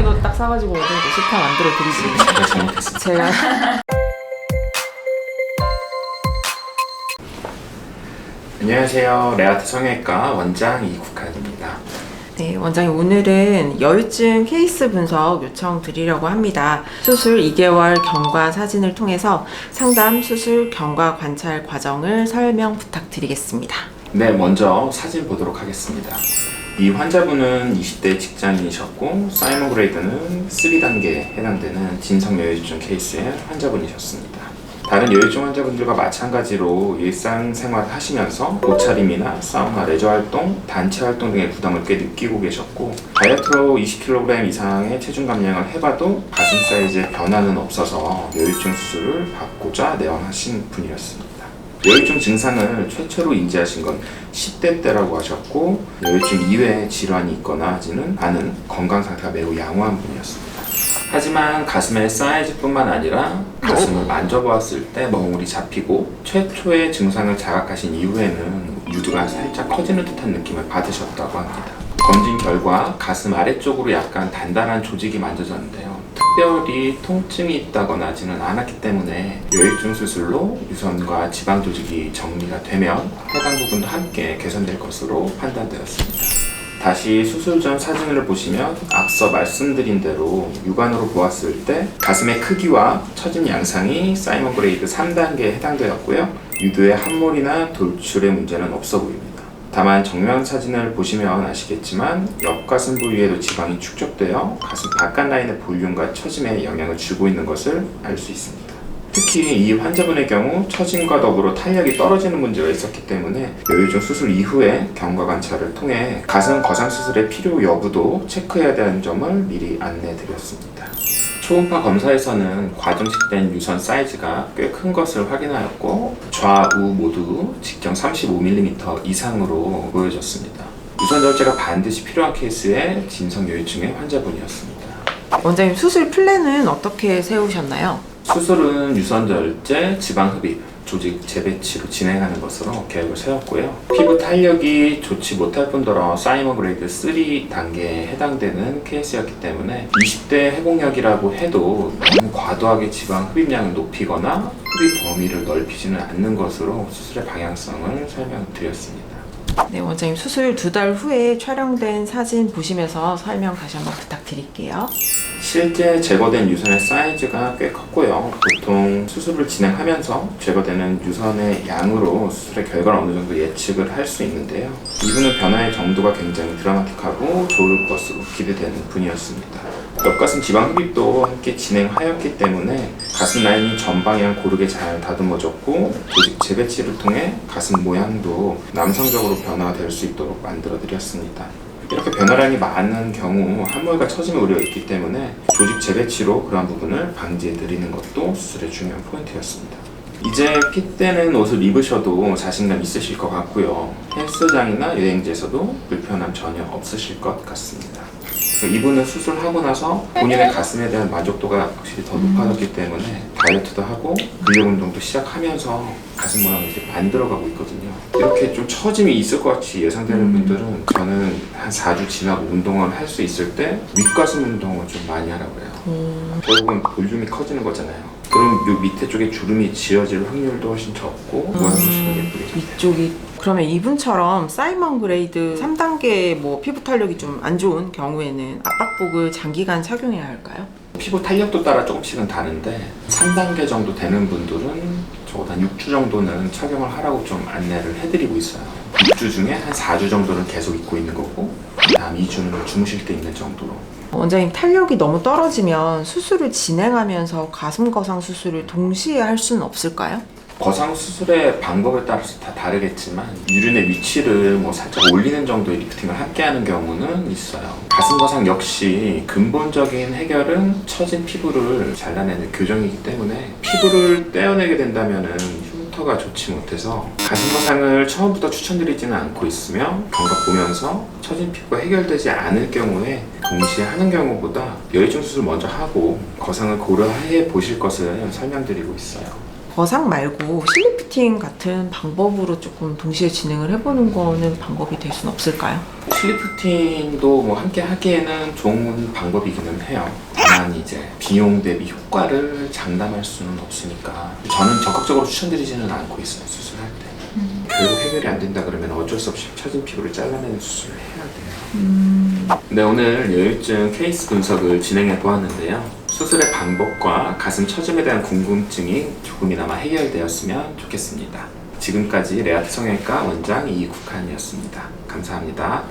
시장에도 딱 사가지고 오늘 식사 만들어 드리지. 제가 잘못했습니다. 제가 안녕하세요. 레아트 성형외과 원장 이국환입니다. 네, 원장님 오늘은 여유증 케이스 분석 요청 드리려고 합니다. 수술 2개월 경과 사진을 통해서 상담, 수술, 경과 관찰 과정을 설명 부탁드리겠습니다. 네, 먼저 사진 보도록 하겠습니다. 이 환자분은 20대 직장인이셨고 사이먼 그레이드는 3단계에 해당되는 진성 여유증 케이스의 환자분이셨습니다. 다른 여유증 환자분들과 마찬가지로 일상생활 하시면서 옷차림이나 사우나, 레저 활동, 단체 활동 등의 부담을 꽤 느끼고 계셨고 다이어트로 20kg 이상의 체중 감량을 해봐도 가슴 사이즈의 변화는 없어서 여유증 수술을 받고자 내원하신 분이었습니다. 여유증 증상을 최초로 인지하신 건 10대 때라고 하셨고 여유증 이외의 질환이 있거나 하지는 않은 건강 상태가 매우 양호한 분이었습니다. 하지만 가슴의 사이즈뿐만 아니라 가슴을 만져보았을 때 멍울이 잡히고 최초의 증상을 자각하신 이후에는 유두가 살짝 커지는 듯한 느낌을 받으셨다고 합니다. 검진 결과 가슴 아래쪽으로 약간 단단한 조직이 만져졌는데요. 특별히 통증이 있다거나 하지는 않았기 때문에 여유증 수술로 유선과 지방 조직이 정리가 되면 해당 부분도 함께 개선될 것으로 판단되었습니다. 다시 수술 전 사진을 보시면 앞서 말씀드린 대로 육안으로 보았을 때 가슴의 크기와 처진 양상이 사이먼 그레이드 3단계에 해당되었고요. 유두의 함몰이나 돌출의 문제는 없어 보입니다. 다만 정면 사진을 보시면 아시겠지만 옆가슴 부 위에도 지방이 축적되어 가슴 바깥 라인의 볼륨과 처짐에 영향을 주고 있는 것을 알 수 있습니다. 특히 이 환자분의 경우 처짐과 더불어 탄력이 떨어지는 문제가 있었기 때문에 여유증 수술 이후에 경과 관찰을 통해 가슴 거상 수술의 필요 여부도 체크해야 되는 점을 미리 안내 드렸습니다. 초음파 검사에서는 과증식된 유선 사이즈가 꽤 큰 것을 확인하였고 좌우 모두 직경 35mm 이상으로 보여졌습니다. 유선 절제가 반드시 필요한 케이스의 진성 여유증의 환자분이었습니다. 원장님 수술 플랜은 어떻게 세우셨나요? 수술은 유선 절제, 지방 흡입, 조직 재배치로 진행하는 것으로 계획을 세웠고요. 피부 탄력이 좋지 못할 뿐더러 사이먼 그레이드 3 단계에 해당되는 케이스였기 때문에 20대 회복력이라고 해도 너무 과도하게 지방 흡입량을 높이거나 흡입 범위를 넓히지는 않는 것으로 수술의 방향성을 설명드렸습니다. 네, 원장님 수술 두 달 후에 촬영된 사진 보시면서 설명 다시 한번 부탁드릴게요. 실제 제거된 유선의 사이즈가 꽤 컸고요. 보통 수술을 진행하면서 제거되는 유선의 양으로 수술의 결과를 어느 정도 예측을 할 수 있는데요. 이분은 변화의 정도가 굉장히 드라마틱하고 좋을 것으로 기대되는 분이었습니다. 옆가슴 지방 흡입도 함께 진행하였기 때문에 가슴 라인이 전방향 고르게 잘 다듬어졌고 조직 재배치를 통해 가슴 모양도 남성적으로 변화될 수 있도록 만들어 드렸습니다. 이렇게 변화량이 많은 경우 함몰과 처짐의 우려가 있기 때문에 조직 재배치로 그러한 부분을 방지해 드리는 것도 수술의 중요한 포인트였습니다. 이제 핏되는 옷을 입으셔도 자신감 있으실 것 같고요. 헬스장이나 여행지에서도 불편함 전혀 없으실 것 같습니다. 이분은 수술하고 나서 본인의 가슴에 대한 만족도가 확실히 더 높아졌기 때문에 다이어트도 하고 근력 운동도 시작하면서 가슴 모양을 이제 만들어가고 있거든요. 이렇게 좀 처짐이 있을 것 같이 예상되는 분들은 저는 한 4주 지나고 운동을 할 수 있을 때 윗가슴 운동을 좀 많이 하라고 해요. 결국은 볼륨이 커지는 거잖아요. 그럼 요 밑에 쪽에 주름이 지어질 확률도 훨씬 적고 모양도 훨씬 예쁘게 잘 돼요. 위쪽이 그러면 이분처럼 사이먼 그레이드 3단계 뭐 피부 탄력이 좀 안 좋은 경우에는 압박복을 장기간 착용해야 할까요? 피부 탄력도 따라 조금씩은 다른데 3단계 정도 되는 분들은 적어도 한 6주 정도는 착용을 하라고 좀 안내를 해드리고 있어요. 6주 중에 한 4주 정도는 계속 입고 있는 거고 그 다음 2주는 주무실 때 있는 정도로 원장님 탄력이 너무 떨어지면 수술을 진행하면서 가슴 거상 수술을 동시에 할 수는 없을까요? 거상 수술의 방법에 따라서 다 다르겠지만 유륜의 위치를 뭐 살짝 올리는 정도의 리프팅을 함께 하는 경우는 있어요. 가슴 거상 역시 근본적인 해결은 처진 피부를 잘라내는 교정이기 때문에 피부를 떼어내게 된다면은 흉터가 좋지 못해서 가슴 거상을 처음부터 추천드리지는 않고 있으며 경과 보면서 처진 피부가 해결되지 않을 경우에 동시에 하는 경우보다 여유증 수술 먼저 하고 거상을 고려해 보실 것을 설명드리고 있어요. 거상 말고 실리 피팅 같은 방법으로 조금 동시에 진행을 해보는 거는 방법이 될 수는 없을까요? 슬리프팅도 뭐 함께 하기에는 좋은 방법이기는 해요. 다만 이제 비용 대비 효과를 장담할 수는 없으니까 저는 적극적으로 추천드리지는 않고 있어요 수술할 때. 결국 해결이 안 된다 그러면 어쩔 수 없이 처진 피부를 잘라내는 수술을 해야 돼요. 네 오늘 여유증 케이스 분석을 진행해 보았는데요. 수술의 방법과 가슴 처짐에 대한 궁금증이 조금이나마 해결되었으면 좋겠습니다. 지금까지 레아트 성형외과 원장 이국한이었습니다. 감사합니다.